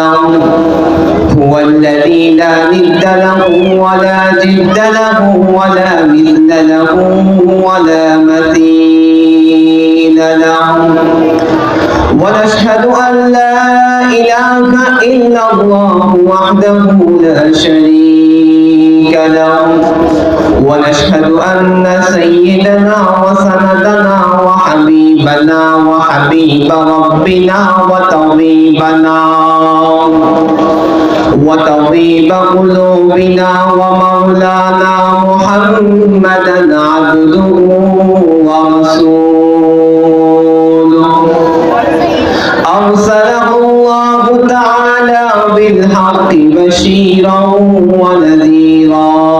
له هو الذي لا ند له ولا جد له ولا مثل له ولا مثيل له. ونشهد أن لا إله إلا الله وحده لا شريك له. ونشهد أن سيدنا وسندنا وحبيبنا وحبيب ربنا وطبيبنا وطبيب قلوبنا ومولانا محمدا عبده ورسوله. أرسله الله تعالى بالحق بشيرا ونذيرا.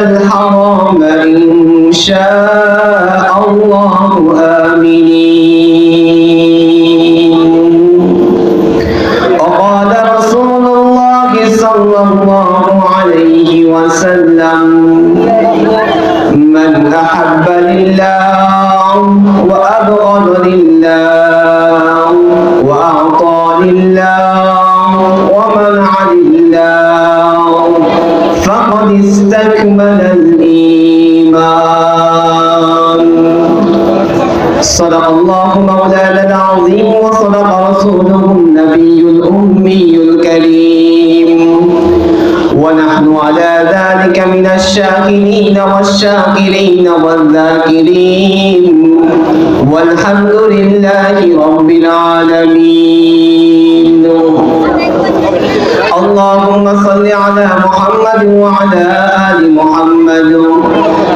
الحرام إن شاء الله آمنين وقال رسول الله صلى الله عليه وسلم صدق الله مولانا العظيم وصدق رسوله النبي الأمي الكريم. ونحن على ذلك من الشاكرين والشاكرين والذاكرين. والحمد لله رب العالمين. اللهم صل على محمد وعلى آل محمد.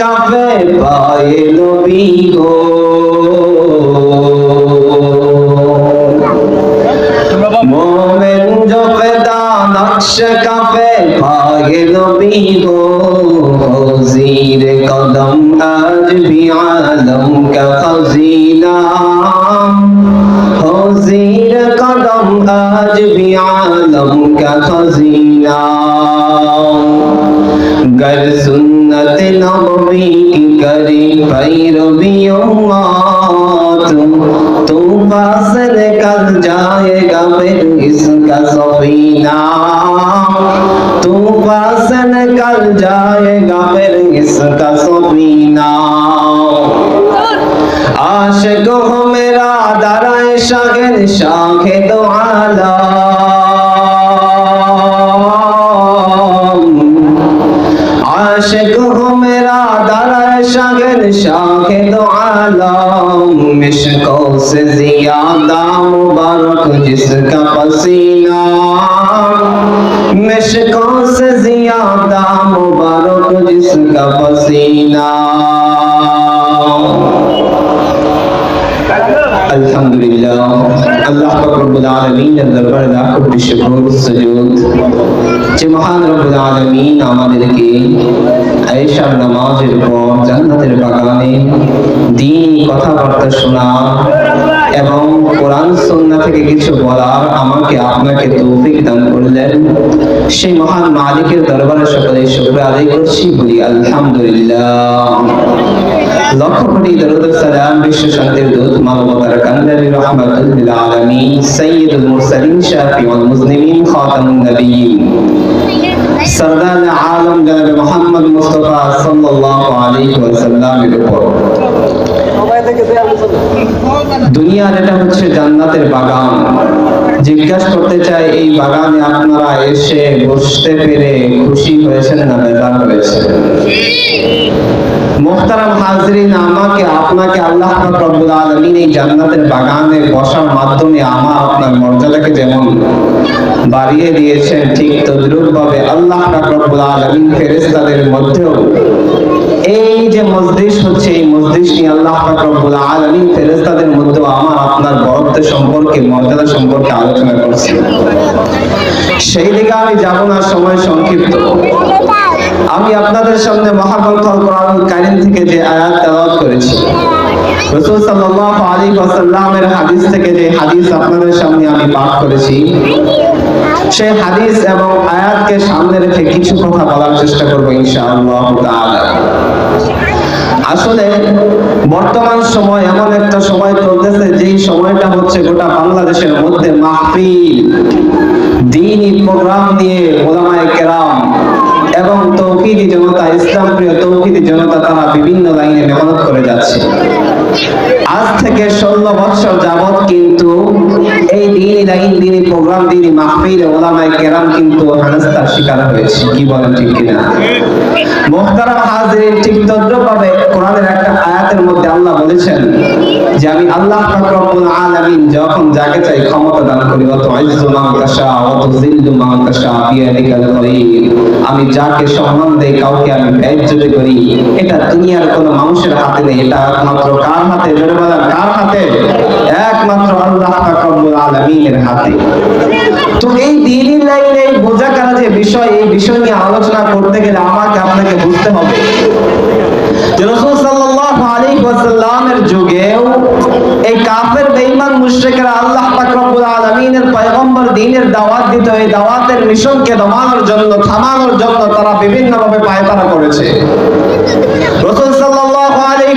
কাপে পায়ে নবী গো। মোমেন জপে দান কাপে পায়ে নবী গো। জির কদম আজ ভি আলম কা খজিনা জির কদম আজ ভি কা খজিনা گر سنت نبوی کی کری پیرویوں تو فاصل کر جائے گا پھر اس کا سفینہ تو فاصل کر جائے گا پھر اس کا سفینہ عاشق ہو میرا درائے شاخ شاخ دو عالم আশেক হো মেরা দারায় শাগের শাহেদ আলম মিশকো সে জিয়াদা মুবারক, জিসকা পসিনা। মিশকো সে জিয়াদা মুবারক, জিসকা পসিনা। আলহামদুলিল্লাহ। আল্লাহ রব্বুল আলামিনের দরবারে লাখ কোটি শুকর সুজুদ। যে মহান রব্বুল আলামিন আমাদেরকে আয়েশার নামাজের পর জান্নাতের বাগানে দিন কথাবার্তা শোনা এবং কোরআন সুন্নাহ থেকে কিছু বলার আমাকে আপনাকে তৌফিক দান করলেন। সেই মহান মালিকের দরবারে সকলে শুকর আদায় করছি, বলি আলহামদুলিল্লাহ। লক্ষ দূত, মানবতার কান্দারি রহমাতুল লিল আলামিন আলম মুহাম্মদ মুস্তাফা সাল্লাল্লাহু আলাইহি ওয়াসাল্লামের উপর। দুনিয়ার এটা হচ্ছে জান্নাতের বাগান। জিজ্ঞাসা করতে চাই, এই বাগানে আপনারা এসে বসতে পেরে খুশি হয়েছেন না বেজার হয়েছে হাজরিন, আমাকে, আপনাকে আল্লাহ রব্বুল এই জান্নাতের বাগানে বসার মাধ্যমে আমার আপনার মর্যাদাকে যেমন বাড়িয়ে দিয়েছেন, ঠিক তদ্রুপ ভাবে আল্লাহ রব্বুল আলামিন ফেরেশতাদের মধ্যেও এই যে মজলিস হচ্ছে, এই মজলিস নিয়ে আল্লাহ রব্বুল আলামিন ফেরেশতাদের মধ্যে আমার, আপনার বরত্ব সম্পর্কে, মর্যাদা সম্পর্কে আলোচনা করছি সেই দিকে আমি যাব না, সময় সংক্ষিপ্ত। আমি আপনাদের সামনে মহাগ্রন্থ কোরআন কারিম থেকে যে আয়াত তেলাওয়াত করেছি সাল্লাল্লাহু আলাইহি ওয়াসাল্লামের হাদিস থেকে যে হাদিস আপনাদের সামনে আমি পাঠ করেছি সেই হাদিস এবং আয়াতকে সামনে রেখে কিছু কথা বলার চেষ্টা করব ইনশাআল্লাহ আসলে বর্তমান সময় এমন একটা সময় চলতেছে, যেই সময়টা হচ্ছে গোটা বাংলাদেশের মধ্যে মাহফিল, দিনই প্রোগ্রাম নিয়ে ওলামায়ে কেরাম এবং তৌকিদি জনতা, ইসলাম প্রিয় তৌহিদি জনতা তারা বিভিন্ন লাইনে মেহনত করে যাচ্ছে। আজ থেকে ষোলো বছর যাবত কিন্তু এই দিনই লাইন দিনই প্রোগ্রাম দিনই মাহফিল ওলামায়ে কেরাম কিন্তু হেনস্থার শিকার হয়েছে। কি বলেন ঠিক কিনা? মোহতারাম হাজিরিন ঠিক তদ্রুপভাবে কোরআনের একটা আয়াতের মধ্যে আল্লাহ বলেছেন যে, আমি আল্লাহ পাক আলামিন যখন যাকে চাই ক্ষমতা দান করি অত ইজ্জু মান তাশা অত জিল্লু মান তাশা, বিয়াদিকাল খায়র আমি যাকে সম্মান দেই, কাউকে আমি বেইজ্জতি করি, এটা দুনিয়ার কোনো মানুষের হাতে নেই, এটা একমাত্র কার হাতে, জোরে কার হাতে? একমাত্র আল্লাহ পাক আলামিনের হাতে। তো এই দিনই লাইনে বোঝা করা যে বিষয়, এই বিষয় নিয়ে আলোচনা করতে গেলে আমাকে, আপনাকে বুঝতে হবে। যে রাসূল সাল্লাল্লাহু আলাইহি ওয়াসাল্লামের যুগেও এই কাফের, বেঈমান মুশরিকরা আল্লাহ পাক রব্বুল আলামিনের পয়গম্বর দ্বীনের দাওয়াত দিত, এই দাওয়াতের দমানোর জন্য, থামানোর জন্য তারা পায়তারা করেছে। রাসূল সাল্লাল্লাহু আলাইহি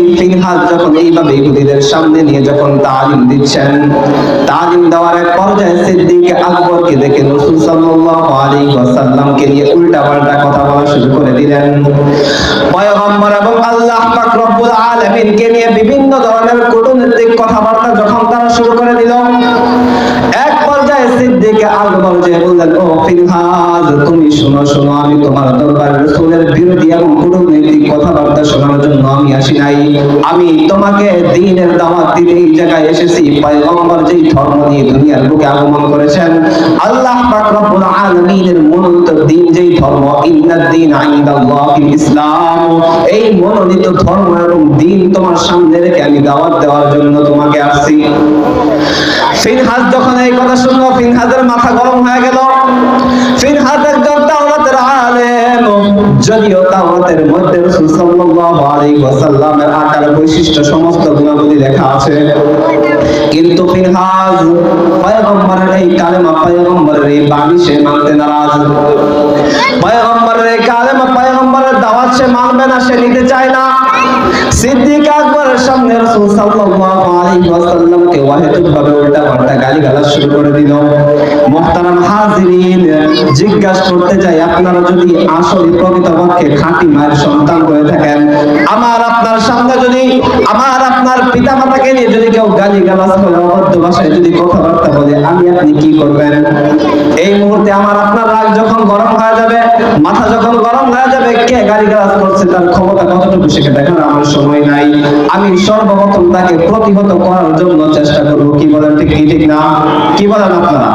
এই ফিনহাস যখন এইভাবে ইহুদিদের সামনে নিয়ে যখন তালিম দিচ্ছেন, তালিম দেওয়ার এক পর্যায়ে সিদ্দিক আকবরকে দেখে রাসূল সাল্লাল্লাহু আলাইহি ওয়াসাল্লামকে নিয়ে উল্টাপাল্টা কথা বলা শুরু করে দিলেন। পয়গম্বর এবং আল্লাহ পাক রব্বুল আলামিনকে নিয়ে বিভিন্ন ধরনের কূটনৈতিক কথাবার্তা যখন তারা শুরু করে দিল, এক পর্যায়ে সিদ্দিক আকবর যে বললেন, ও ফিনহাস তুমি শোনো শোনো, আমি তোমার দরবারে রাসূলের বিরোধী এবং কূটনৈতিক কথাবার্তা শোনার জন্য আমি আসি নাই। আমি তোমাকে দ্বীনের দাওয়াত দিতে এই জায়গায় এসেছি। পয়গম্বর যেই ধর্ম নিয়ে দুনিয়ার বুকে আগমন করেছেন, আল্লাহ পাক রব্বুল আলামিনের মনোনীত যেই ধর্ম ইন্নাদ দ্বীন ইসলাম। এই মনোনীত ধর্ম এবং দ্বীন তোমার সামনে রেখে আমি দাওয়াত দেওয়ার জন্য তোমাকে আসছি। ফিনহাস যখন এই কথা শুনলো ফিনহাসের মাথা গরম হয়ে গেল। ফিনহাস একজন তাওরাতের আলেম, যদিও তাওরাতের মধ্যে রাসূল আলাইহি ওয়াসাল্লামের আকার, বৈশিষ্ট্য সমস্ত গুণাবলী লেখা আছে। কিন্তু ফিনহাস পয়গম্বরের এই কালেমা, পয়গম্বরের এই বাণী সে মানতে নারাজ। পয়গম্বরের এই কালেমা, পয়গম্বরের দাওয়াত সে মানবে না, সে নিতে চায় না। সিদ্দিক সামনে রাসূল সাল্লাল্লাহু আলাইহি ওয়াসাল্লামকে ওয়াহিদভাবে উল্টা পাল্টা শুরু করে দিল। মুহতারাম হাজিরিন, জিজ্ঞাসা করতে চাই, আপনারা যদি খাঁটি মায়ের সন্তান হয়ে থাকেন, আমার আপনার সামনে যদি, আমার আপনার নিয়ে যদি কেউ গালিগালাজ করে অবদ্ধ ভাষায় যদি কথাবার্তা বলে, আমি আপনি কি করবেন? এই মুহূর্তে আমার আপনার রাগ যখন গরম হয়ে যাবে, মাথা যখন গরম হয়ে যাবে, কে গালিগালাজ করছে, তার ক্ষমতা কতটুকু সেটা দেখার আমার সময় নাই। আমি সর্বপ্রথম তাকে প্রতিহত করার জন্য চেষ্টা করব। কি বলেন ঠিক ঠিক না? কি বলেন আপনারা?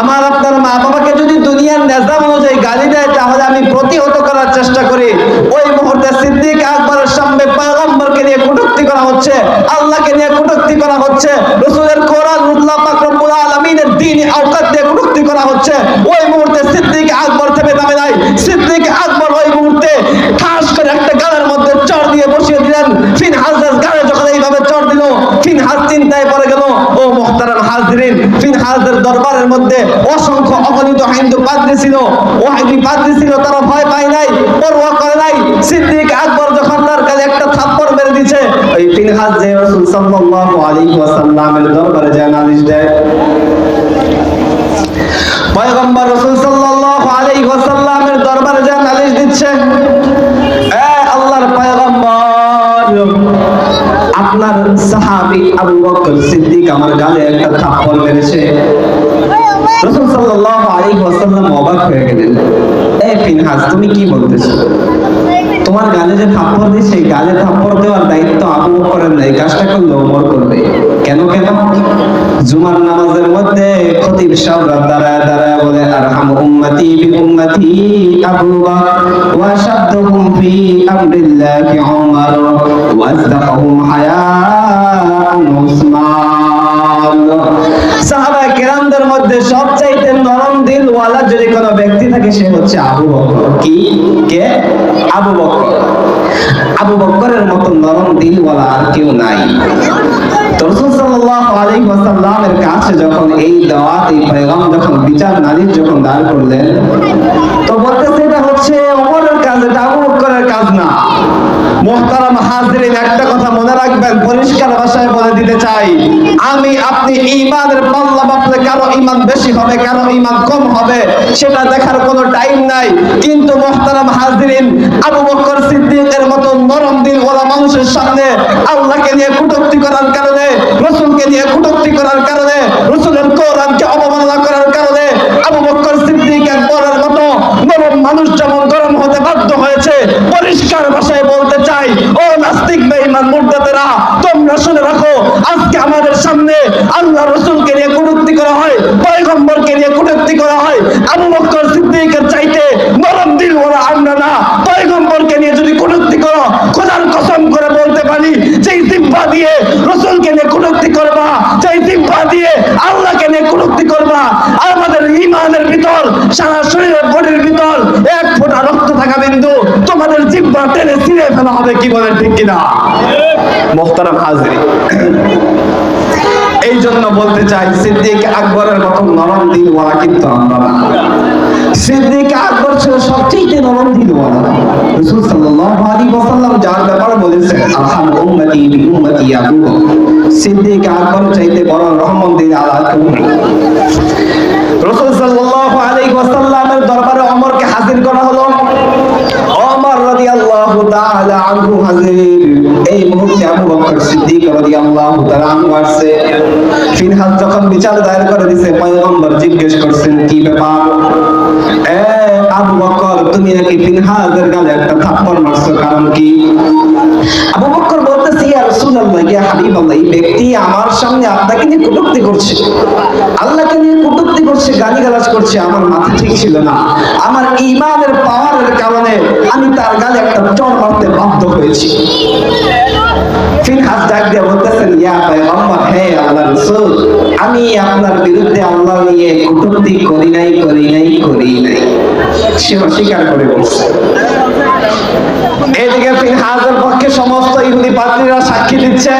আমার আপনার মা বাবাকে যদি দুনিয়ার নিজাম অনুযায়ী গালি দেয়, তাহলে আমি প্রতিহত করার চেষ্টা করি। ওই মুহূর্তে সিদ্দিক আকবরের সামনে পয়গম্বরকে নিয়ে কটূক্তি করা হচ্ছে, আল্লাহকে নিয়ে কটূক্তি করা হচ্ছে, রসুলের কোরআন উল্লাহ পাক রব্বুল আলামিনের দ্বীন আওকাত দিয়ে কটূক্তি করা হচ্ছে। ওই মুহূর্তে সিদ্দিক আকবর থেমে যাবে নাই সিদ্দিক আকবর ওই মুহূর্তে ঠাস করে একটা গালের মধ্যে চর দিয়ে বসিয়ে দিলেন ফিন হাজার গালে যখন এইভাবে চর দিল ফিন হাজ চিন্তায় পড়ে গেল ও মোহতারাম হাজরিন ফিন হাজের দরবারের মধ্যে অসংখ্য অগণিত হিন্দু পাদ্রী ছিল। ও হিন্দু পাদ্রী ছিল, তারা ভয় পায় নাই, পরোয়া করে নাই। সিদ্দিক আকবর যখন তার কাছে একটা থাপ্পড় মেরে দিছে ওই ফিন হাজ যে রাসূল সাল্লাল্লাহু আলাইহি ওয়াসাল্লামের দরবারে যায় নালিশ দেয়। পয়গম্বর রাসূল সাল্লাল্লাহু আলাইহি ওয়াসাল্লামের দরবারে যায় নালিশ দিচ্ছে, এ আল্লাহর পয়গম্বর, আপনার সাহাবী আবু বকর সিদ্দিক আমার গালে একটা রাসূল সাল্লাল্লাহু আলাইহি ওয়াসাল্লাম অবাক হয়ে গেলেন। এ ফিনহাস, তুমি কি বলতেছো? তোমার গালে যে থাপ্পড় দিছে সেই গালে থাপ্পড় দেওয়ার দায়িত্ব আবু বকরের নাই। কাজটা করলে ওমর করবে। কেন কেন? জুমার নামাজের মধ্যে খতিব সাহেব দাঁড়ায় দাঁড়ায় বলে, আরহাম উম্মতি বি উম্মতি আবু বকর ওয়া শাদ্দুহুম ফি আমরিল্লাহি উমর ওয়া আসদাকুহুম কাছে যখন এই দাওয়াত, এই পয়গাম যখন বিচার নালিশ যখন দাঁড় করলেন, তো বলতেছে এটা হচ্ছে ওমরের কাজ, এটা আবু বকরের কাজ না। মোহতারাম হাজরিন, একটা কথা মনে রাখবেন, পরিষ্কার ভাষায় বলে দিতে চাই, আমি, আপনি ইমানের পাল্লা মাপলে কারও ইমান বেশি হবে, কারও ইমান কম হবে, সেটা দেখার কোনো টাইম নাই। কিন্তু মোহতারাম হাজরিন, আবু বকর সিদ্দিকের মতো নরম দিল ওলা মানুষের সামনে আল্লাহকে নিয়ে কটূক্তি করার কারণে, রসুলকে নিয়ে কটূক্তি করার কারণে রসুলের কোরআনকে অবমাননা করার কারণে আবু বকর সিদ্দিক একবারের মতো নরম মানুষ যেমন গরম হতে বাধ্য হয়েছে, পরিষ্কার ভাষায় বলতে চাই, ও নাস্তিক বেঈমান মুর্দাতেরা তোমরা শুনে রাখো, আজকে আমাদের সামনে আল্লাহ রসুলকে নিয়ে কটূক্তি করা হয়, পয়গম্বরকে নিয়ে কটূক্তি করা হয়, আবু বকর সিদ্দিকের চাইতে নরম দিল ওরা আমরা না পয়গম্বরকে নিয়ে যদি কটূক্তি করো খোদার কসম করে বলতে পারি যেই জিব্বা দিয়ে রসুলকে নিয়ে কটূক্তি করবা যেই জিব্বা দিয়ে আল্লাহকে নিয়ে কটূক্তি করবা আর আমাদের ইমানের ভিতর সারা শরীরের বডির ভিতর এক ফোঁটা রক্ত থাকা বিন্দু তোমাদের জিব্বা টেনে ছিঁড়ে ফেলা হবে কি বলেন ঠিক কিনা? মোহতারাম হাজরি। এই জন্য বলতে চাই, সিদ্দিক আকবরের মতো নরম কিন্তু আমরা সিদ্দিক আকবর ছিল সবচেয়ে নরম সাল্লাল্লাহু আলাইহি ওয়াসাল্লাম যার ব্যাপারে বলেছেন উম্মতি বি উম্মতি বকর সিদ্দিক আকবর চাইতে বড় রহমত দিল গালে একটা থাপ্পড় মারছো, কারণ কি? আবু বকর ইয়া রাসূলুল্লাহ এই ব্যক্তি আমার সামনে আপনাকে নিয়ে কটূক্তি করছে। আল্লাহকে নিয়ে কটূক্তি করছে করছে, আমার মাথা ঠিক ছিল না। আমার ইমানের পাওয়ারের কারণে আমি তার গালে একটা চড় মারতে বাধ্য হয়েছি। ডাক দিয়ে বলতেছেন, ইয়া পয়গম্বর, হে রাসূল, আমি আপনার বিরুদ্ধে আল্লাহ নিয়ে কটূক্তি করি নাই করি নাই। সে অস্বীকার করে বলছে। এদিকে ফিনহাসের পক্ষে সমস্ত ইহুদি পাত্রীরা সাক্ষী দিচ্ছে।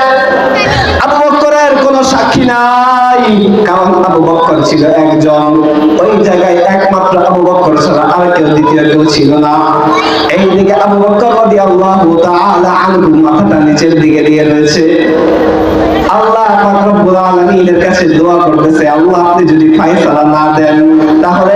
আবু বকরের কোনো সাক্ষী নাই। কারণ আবু বকর ছিল একজন। ওই জায়গায় একমাত্র আবু বকর ছাড়া আর কেউ দ্বিতীয় কেউ ছিল না। এইদিকে আবু বকর রাদিয়াল্লাহু তাআলা আনহু মাথাটা নিচের দিকে দিয়ে রয়েছে। আল্লাহ পাক রব্বুল আলামিনের কাছে দোয়া করতেছে, আল্লাহ, আপনি যদি ফয়সালা না দেন, তাহলে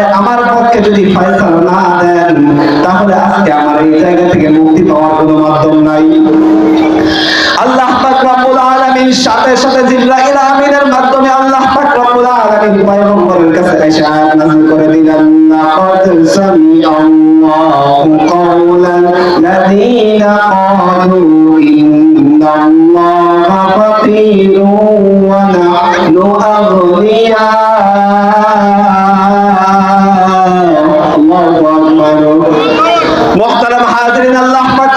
আলামিন সাথে সাথে জিবরাইল আমিনের মাধ্যমে আল্লাহ পাক রব্বুল আলামিন পয়গম্বরের কাছে এসে আয়াত নাযিল করে দিলেন, লাকাদ সামিআল্লাহু কাওলান লাযীনা ক্বালু ইন্নাল্লাহা ফাকীরুন ওয়া নাহনু আগনিয়া আল্লাহু আকবার। মোহতারাম হাজরিন, আল্লাহ পাক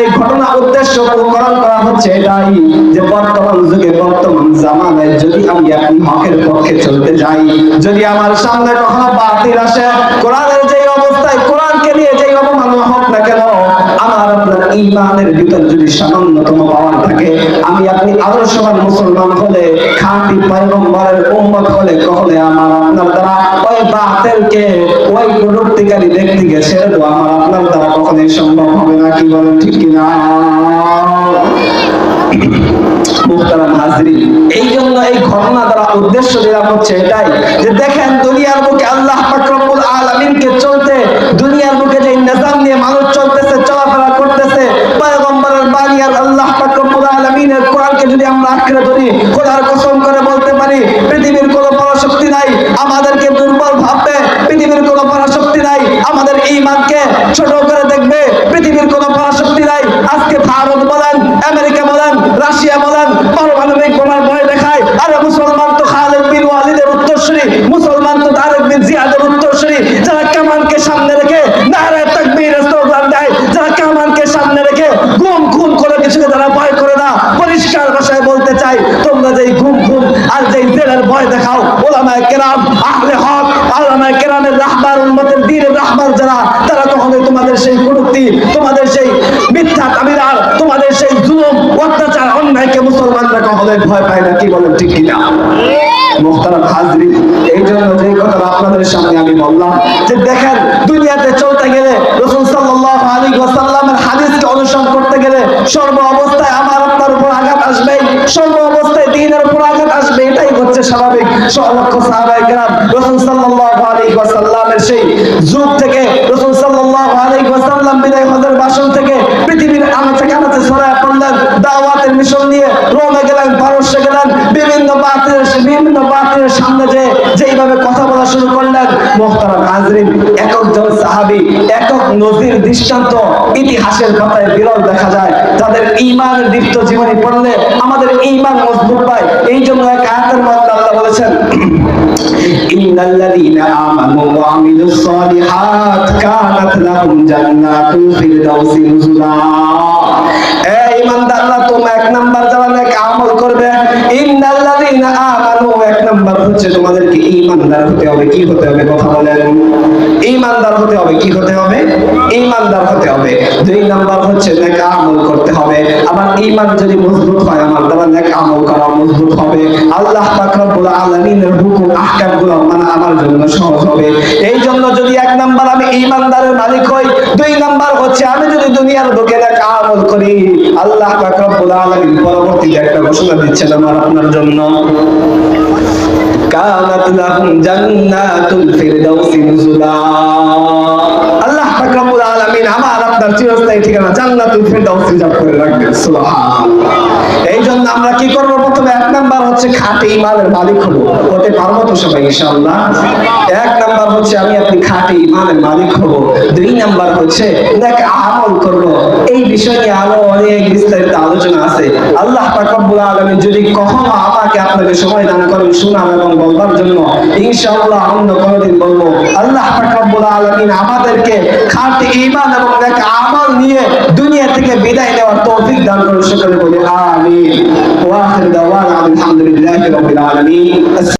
এই ঘটনা উদ্দেশ্য প্রকরণ করা হচ্ছে এটাই যে বর্তমান যুগে, বর্তমান জামানায় যদি আমি এখন হকের পক্ষে চলতে যাই, যদি আমার সামনে কখনো বাতিল আসে, কোরআনের যে অবস্থায়, কোরআনকে নিয়ে যে অপমান হোক না কেন ইমানের ভিতর যদি সামান্যতম পাওয়ার থাকে, আমি আপনি আদর্শবান মুসলমান হলে, খাঁটি পয়গম্বরের উম্মত হলে কখনো আমার আপনার দ্বারা, ওই বাতিলকে, ওই প্রযুক্তিকারী ব্যক্তিকে ছেড়ে দেওয়া আমার আপনার দ্বারা কখনোই সম্ভব হবে না, কি বলেন, ঠিক কিনা এই জন্য এই ঘটনা দ্বারা উদ্দেশ্য দিলাম হচ্ছে এটাই, যে দেখেন দুনিয়ার বুকে আল্লাহ পাক রব্বুল চলতে দুনিয়ার বুকে যে নিজাম নিয়ে মানুষ চলতেছে চলাফেরা করতেছে পয়গম্বরের বাণী আর আল্লাহ পাক আলামিনের কোরআনকে যদি আমরা আটকে ধরি খোদার কসম করে তারা হবে তোমাদের সেই কুরুক্তি, তোমাদের সেই মিথ্যা কাবিরার তোমাদের সেই জুলুম, অত্যাচার, অন্যায়কে মুসলমানরা কখনোই ভয় পায় না, কি বলেন ঠিক কিনা? আপনাদের সামনে আমি বললাম যে দেখেন, দুনিয়াতে চলতে গেলে অনুসরণ করতে গেলে সর্ব অবস্থায় আমার আপনার উপর আঘাত আসবে, সর্ব অবস্থায় দ্বীনের উপর আঘাত আসবে, এটাই হচ্ছে স্বাভাবিক। সলক্ষ সাহাবায়ে কেরাম রসুল সাল্লাল্লাহু আলাইহি ওয়াসাল্লামের সেই যুগ থেকে রসুল সাল্লাল্লাহু আলাইহি ওয়াসাল্লাম বিদায় হজের ভাষণ থেকে পৃথিবীর আনাচে কানাচে ছড়ায় পড়লেন মিশন নিয়ে রোমে গেলেন পারস্যে গেলেন, বিভিন্ন বাতিলের বিভিন্ন বাতিলের সামনে যে, যেইভাবে কথা বলা শুরু করলেন, মোহতারাম হাজরিন একজন সাহাবী, একক নজির দৃষ্টান্ত, ইতিহাসের পাতায় বিরল দেখা যায়। তাদের ঈমানের দীপ্ত জীবনী পড়লে আমাদের ঈমান মজবুত পায়। এই জন্য এক আয়াতের মধ্যে আল্লাহ বলেছেন, ইন্নাল্লাযীনা আমানু ওয়া আমিলুস সালিহাত কানাত লাহুম জান্নাতুল ফিরদাউসি নুজুলা। এ ঈমানদাররা তোমরা এক নাম্বার যারা নেক আমল করবে, ইন্নাল্লাযীনা আমানু এক নাম্বার হচ্ছে তোমাদেরকে ইমানদার হতে হবে। কি হতে হবে? কথা বলেন। ইমানদার হতে হবে, কি হতে হবে? ঈমানদার হতে হবে। দুই নাম্বার হচ্ছে নেক আমল করতে হবে। আবার ঈমান যদি মজবুত হয়, আমার দ্বারা নেক আমল করা মজবুত হবে। আল্লাহ পাক রব্বুল আলামিনের হুকুম, আহকামগুলো মানা আমার জন্য সহজ হবে। এই জন্য যদি এক নাম্বার আমি ঈমানদারের মালিক হই, দুই নাম্বার হচ্ছে আমি যদি দুনিয়ার বুকে নেক আমল করি, আল্লাহ পাক রব্বুল আলামিন পরবর্তীতে একটা ঘোষণা দিচ্ছেন আমার, আপনার জন্য। কানাত লাহুম জান্নাতুল ফিরদাউসি নুজুলা। আল্লাহ পাক রব্বুল আপনার চিরস্থায়ী ঠিকানা জান্নাতুল ফেরদাউস করে সুবহানাল্লাহ। এই জন্য আমরা কি করব? প্রথমে এক নাম্বার হচ্ছে খাঁটি ইমানের মালিক হব। হতে পারব তো সবাই, ইনশাআল্লাহ। এক নাম্বার হচ্ছে আমি আপনি খাঁটি ইমানের মালিক হব। দুই নাম্বার হচ্ছে, দেখ, আমল করব। এই বিষয় নিয়ে আরও অনেক বিস্তারিত আলোচনা আছে। আল্লাহ পাক রব্বুল আলামিন যদি কখনো আমাকে আপনাকে সময় দান করেন শোনার এবং বলবার জন্য, ইনশাআল্লাহ অন্য কোনোদিন বলব। আল্লাহ পাক রব্বুল আলামিন আমাদেরকে খাঁটি ঈমান এবং নেক আমল নিয়ে দুনিয়া থেকে বিদায় নেওয়ার তৌফিক দান করুন। সকলে বলি, আমিন। আলামিন।